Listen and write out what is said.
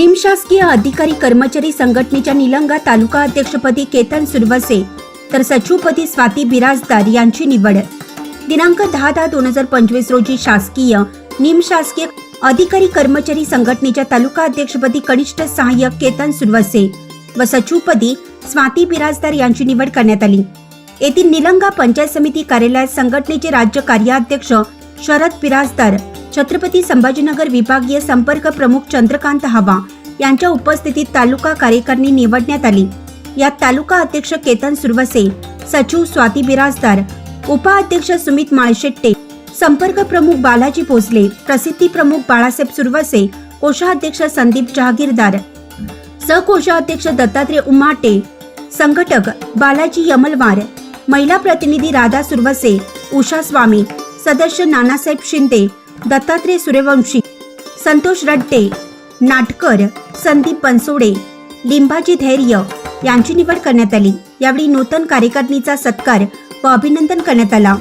निमशासकीय अधिकारी कर्मचारी संघटनेच्या निलंगा तालुका अध्यक्षपदी केतन सुरवसे तर सचिवपदी स्वाती बिराजदार यांची निवड. दिनांक दहा दहा दोन हजार पंचवीस रोजी शासकीय निमशासकीय अधिकारी कर्मचारी संघटनेच्या तालुका अध्यक्षपदी कनिष्ठ सहाय्यक केतन सुरवसे व सचिवपदी स्वाती बिराजदार यांची निवड करण्यात आली. येथील निलंगा पंचायत समिती कार्यालयात संघटनेचे राज्य कार्याध्यक्ष शरद बिराजदार छत्रपती संभाजीनगर विभागीय संपर्क प्रमुख चंद्रकांत हवा यांच्या उपस्थितीत तालुका कार्यकारिणी निवडण्यात आली. यात तालुका अध्यक्ष केतन सुरवसे सचिव स्वाती बिराजदार उपाध्यक्ष सुमित माळशेट्टे संपर्क प्रमुख बालाजी भोसले प्रसिद्धी प्रमुख बाळासाहेब सुरवसे कोषाध्यक्ष संदीप जहागीरदार सहकोषाध्यक्ष दत्तात्रय उमाटे संघटक बालाजी यमलवार महिला प्रतिनिधी राधा सुरवसे उषा स्वामी सदस्य नानासाहेब शिंदे दत्तात्रय सूर्यवंशी संतोष रड्डे नाटकर संदीप बनसोडे लिंबाजी धैर्य यांची निवड करण्यात आली. यावेळी नूतन कार्यकारिणीचा सत्कार व अभिनंदन करण्यात आला.